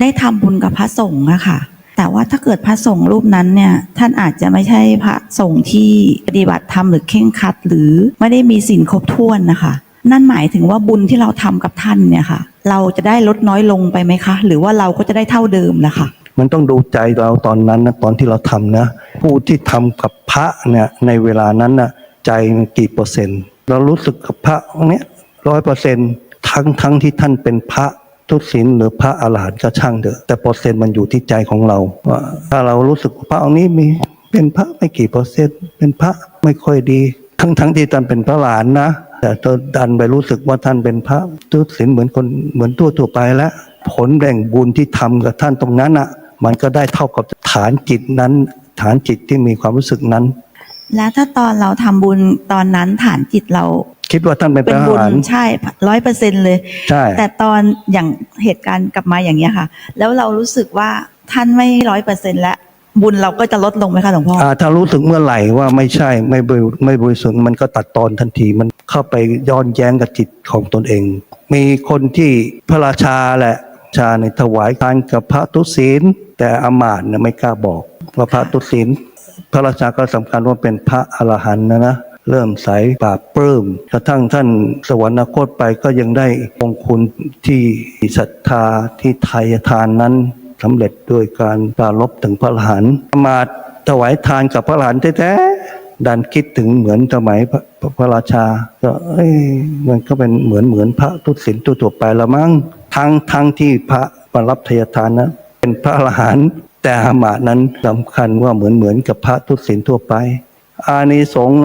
ได้ทำบุญกับพระสงฆ์อะค่ะ แต่ว่าถ้าเกิดพระสงฆ์รูปนั้นเนี่ยท่านอาจจะไม่ใช่พระสงฆ์ที่ปฏิบัติธรรมหรือเข่งครัด หรือไม่ได้มีศีลครบถ้วนนะคะ นั่นหมายถึงว่าบุญที่เราทำกับท่านเนี่ยค่ะ เราจะได้ลดน้อยลงไปไหมคะ หรือว่าเราก็จะได้เท่าเดิมนะคะมันต้องดูใจเราตอนนั้นนะตอนที่เราทำนะผู้ที่ทำกับพระเนี่ยในเวลานั้นนะใจมันกี่เปอร์เซ็นต์ เรารู้สึกกับพระองค์เนี้ยร้อยเปอร์เซ็นต์ทั้งทั้งที่ท่านเป็นพระ ทุศีลหรือพระอรหันต์ก็ช่างเถอะแต่เปอร์เซ็นต์มันอยู่ที่ใจของเราว่าถ้าเรารู้สึกว่าพระองค์นี้มีเป็นพระไม่กี่เปอร์เซ็นต์เป็นพระไม่ค่อยดีทั้งทั้งที่ท่านเป็นพระหลานนะ แต่ตอนดันไปรู้สึกว่าท่านเป็นพระทุศีลเหมือนคนเหมือนตัวทั่วไปแล้ว ผลแบ่งบุญที่ทำกับท่านตรงนั้นอะ มันก็ได้เท่ากับฐานจิตนั้น ฐานจิตที่มีความรู้สึกนั้น แล้วถ้าตอนเราทำบุญตอนนั้นฐานจิตเรา คิดว่าท่านเป็นพเป็นระอบุรญหันต์ใช่ร้อยเปอร์เซ็นเลย ใช่ แต่ตอนอย่างเหตุการณ์กลับมาอย่างเงี้ยค่ะ แล้วเรารู้สึกว่าท่านไม่ร้อยเปอร์เซ็นแล้วบุญเราก็จะลดลงไหมคะหลวงพ่อ อ่าถ้ารู้สึกเมื่อไหร่ว่าไม่ใช่ไม่บริไม่บริสุทธิ์มันก็ตัดตอนทันทีมันเข้าไปย้อนแย้งกับจิตของตนเอง มีคนที่พระราชาแหละชาในถวายทานกับพระทุศีลแต่อามาตย์เนี่ยไม่กล้าบอกว่าพระทุศีลพระราชาก็สำคัญว่าเป็นพระอรหันต์นะนะ เริ่มใสปราบปลื้มกระทั่งท่านสวรรคตไปก็ยังได้องคุณที่ศรัทธาที่ไทยทานนั้นสำเร็จด้วยการปรารบถึงพระอรหันต์มาถวายทานกับพระอรหันต์แท้ๆดันคิดถึงเหมือนสมัยพระพระราชา ก็เอ้ยมันก็เป็นเหมือนเหมือนพระทุศิลตัวตัวไปละมั้งทั้งทั้งที่พระมารับทายทานนะเป็นพระอรหันต์แต่อามาตนั้นสำคัญว่าเหมือนเหมือนกับพระทุศิลทั่วไป อานิสงส์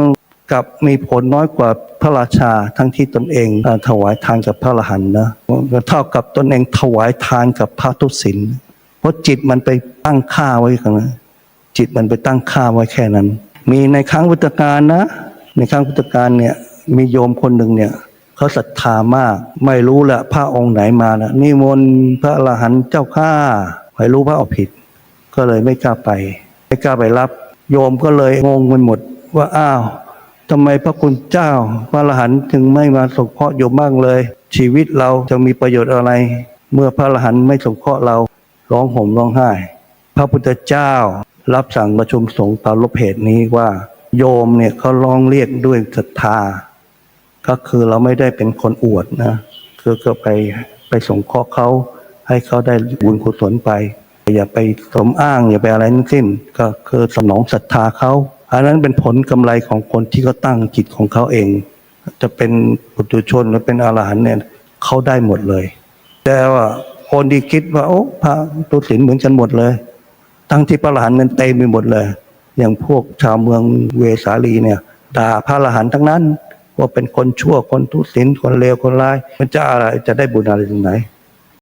กับมีผลน้อยกว่าพระราชาทั้งที่ตนเองถวายทานกับพระอรหันต์นะเท่ากับตนเองถวายทานกับพระทุศิลเพราะจิตมันไปตั้งค่าไว้กันนจิตมันไปตั้งค่าไว้แค่นั้น มีในครั้งพุทธกาลนะ ในครั้งพุทธกาลเนี่ยมีโยมคนหนึ่งเนี่ยเขาศรัทธามาก ไม่รู้แหละพระองค์ไหนมานะนิมนต์พระอรหันต์เจ้าข้าไม่รู้พระเอผิด ก็เลยไม่กล้าไป ไม่กล้าไปรับ โยมก็เลยงงกันหมดว่าอ้าว ทำไมพระคุณเจ้าพระอรหันต์จึงไม่มาสงเคราะห์โยมบ้างเลย ชีวิตเราจะมีประโยชน์อะไร เมื่อพระอรหันต์ไม่สงเคราะห์เราร้องห่มร้องไห้ พระพุทธเจ้ารับสั่งประชุมสงฆ์ตามลบเหตุนี้ว่า โยมเนี่ยเขาร้องเรียกด้วยศรัทธา ก็คือเราไม่ได้เป็นคนอวดนะคือก็ไปไปสงเคราะห์เขาให้เขาได้บุญกุศลไป อย่าไปสมอ้างอย่าไปอะไรทั้งสิ้น ก็คือสนองศรัทธาเขา อันนั้นเป็นผลกำไรของคนที่เขาตั้งจิตของเขาเอง จะเป็นปุถุชนหรือเป็นอรหันเนี่ยเขาได้หมดเลย แต่ว่าคนที่คิดว่าโอ้พระตุศิลเหมือนกันหมดเลย ทั้งที่พระอรหันต์นั้นเต็มไปหมดเลย อย่างพวกชาวเมืองเวสาลีเนี่ยด่าพระอรหันต์ทั้งนั้น ว่าเป็นคนชั่วคนทุศิลคนเลวคนร้าย มันจะอะไรจะได้บุญอะไรตรงไหน